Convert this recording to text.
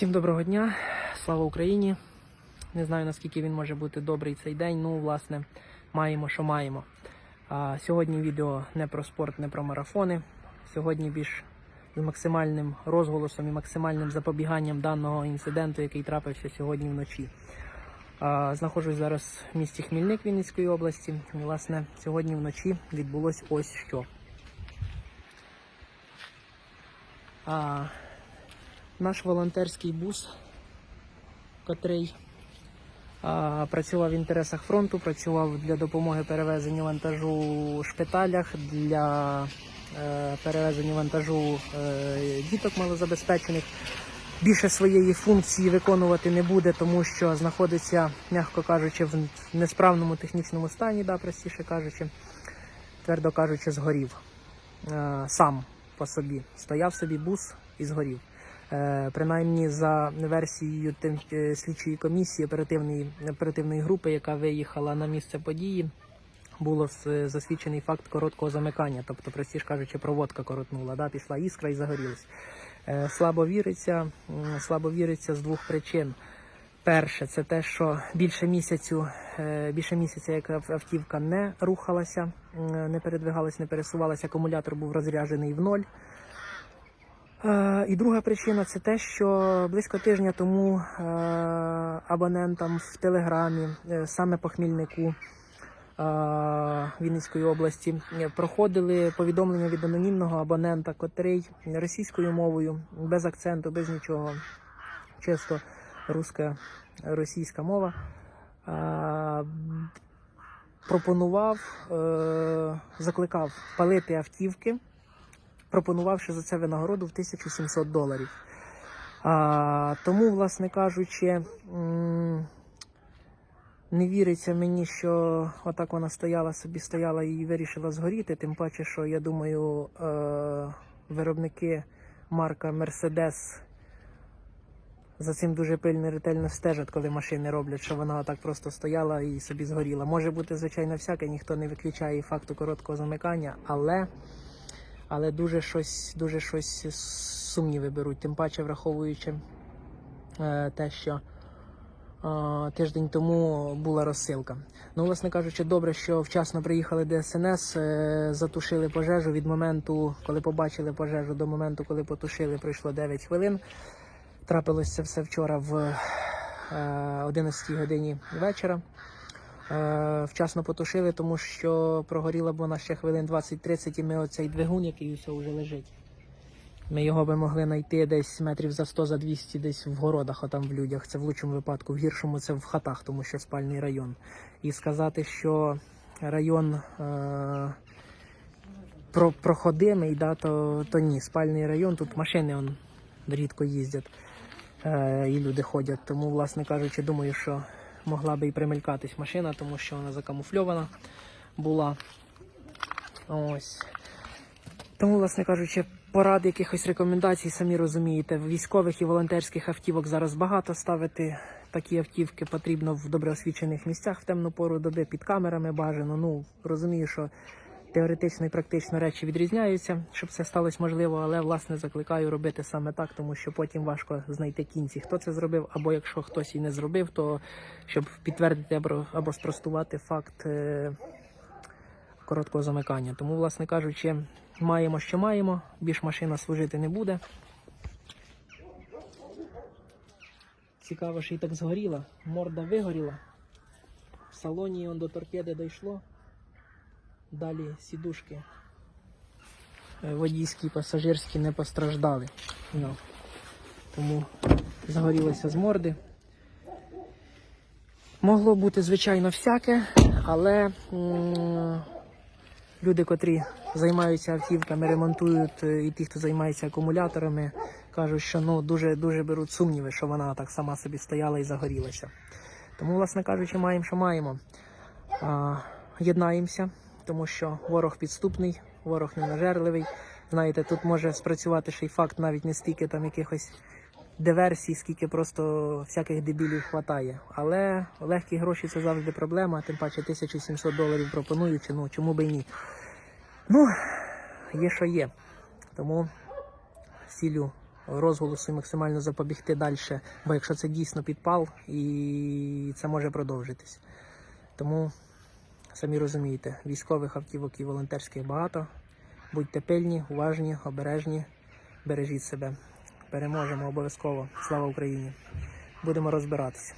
Всім доброго дня, слава Україні. Не знаю наскільки він може бути добрий цей день. Ну, власне, маємо, що маємо. А, сьогодні відео не про спорт, не про марафони. Сьогодні більш з максимальним розголосом і максимальним запобіганням даного інциденту, який трапився сьогодні вночі. А, знаходжусь зараз в місті Хмільник Вінницької області. І, власне, сьогодні вночі відбулось ось що. А, наш волонтерський бус, котрий а, працював в інтересах фронту, працював для допомоги перевезенню вантажу в шпиталях, для е, перевезення вантажу е, діток малозабезпечених. Більше своєї функції виконувати не буде, тому що знаходиться, м'яко кажучи, в несправному технічному стані, да, простіше кажучи, твердо кажучи, згорів. Е, сам по собі. Стояв собі бус і згорів. Е, Принаймні за версією тим- е, слідчої комісії оперативної, оперативної групи, яка виїхала на місце події, було засвідчений факт короткого замикання, тобто, простіше кажучи, проводка коротнула, да, пішла іскра і загорілась. Е, Слабо віриться, слабо віриться з двох причин. Перше, це те, що більше місяцю, більше місяця, як ав- автівка не рухалася, не передвигалась, не пересувалася, акумулятор був розряджений в ноль. Е, І друга причина це те, що близько тижня тому е, абонентам в Телеграмі, е, саме по Хмільнику Вінницької області, проходили повідомлення від анонімного абонента, котрий російською мовою, без акценту, без нічого, чисто руська, російська мова, пропонував, закликав палити автівки пропонувавши за це винагороду в 1700 доларів. А, тому, власне кажучи, не віриться мені, що отак вона стояла собі, стояла і вирішила згоріти. Тим паче, що я думаю, е, виробники марка Mercedes за цим дуже пильно і ретельно стежать, коли машини роблять, що вона так просто стояла і собі згоріла. Може бути, звичайно, всяке, ніхто не виключає факту короткого замикання, але але дуже щось, дуже щось сумніви беруть, тим паче враховуючи е, те, що е, тиждень тому була розсилка. Ну, власне кажучи, добре, що вчасно приїхали ДСНС, е, затушили пожежу від моменту, коли побачили пожежу, до моменту, коли потушили, пройшло 9 хвилин. Трапилось це все вчора в е, 11 годині вечора. Е, вчасно потушили, тому що прогоріла б вона ще хвилин 20-30, і ми оцей двигун, який усе вже лежить. Ми його би могли знайти десь метрів за 100 за 200 десь в городах, а там в людях. Це в лучшому випадку, в гіршому це в хатах, тому що спальний район. І сказати, що район е- про- проходимий, да, то, то ні, спальний район, тут машини он, рідко їздять е- і люди ходять. Тому, власне кажучи, думаю, що могла би і примелькатись машина, тому що вона закамуфльована була. Ось. Тому, власне кажучи, порад якихось рекомендацій, самі розумієте, військових і волонтерських автівок зараз багато ставити. Такі автівки потрібно в добре освічених місцях в темну пору доби під камерами бажано. Ну розумію, що теоретично і практично речі відрізняються, щоб це сталося можливо, але власне закликаю робити саме так, тому що потім важко знайти кінці, хто це зробив, або якщо хтось і не зробив, то щоб підтвердити або, або спростувати факт е, короткого замикання. Тому, власне кажучи, маємо, що маємо, більш машина служити не буде. Цікаво, що і так згоріла. Морда вигоріла. В салоні он до торпеди дійшло. Далі сідушки е, водійські, пасажирські не постраждали. Ну, тому загорілося з морди. Могло бути, звичайно, всяке, але люди, котрі займаються автівками, ремонтують, е, і ті, хто займається акумуляторами, кажуть, що ну, дуже, дуже беруть сумніви, що вона так сама собі стояла і загорілася. Тому, власне кажучи, маємо, що маємо. Єднаємося, тому що ворог підступний, ворог ненажерливий. Знаєте, тут може спрацювати ще й факт навіть не стільки там якихось диверсій, скільки просто всяких дебілів хватає. Але легкі гроші це завжди проблема, тим паче 1700 доларів пропонуючи, ну чому би і ні. Ну, є що є. Тому з ціллю розголосу максимально запобігти далі, бо якщо це дійсно підпал, і це може продовжитись. Тому самі розумієте, військових автівок і волонтерських багато. Будьте пильні, уважні, обережні, бережіть себе. Переможемо обов'язково. Слава Україні! Будемо розбиратися.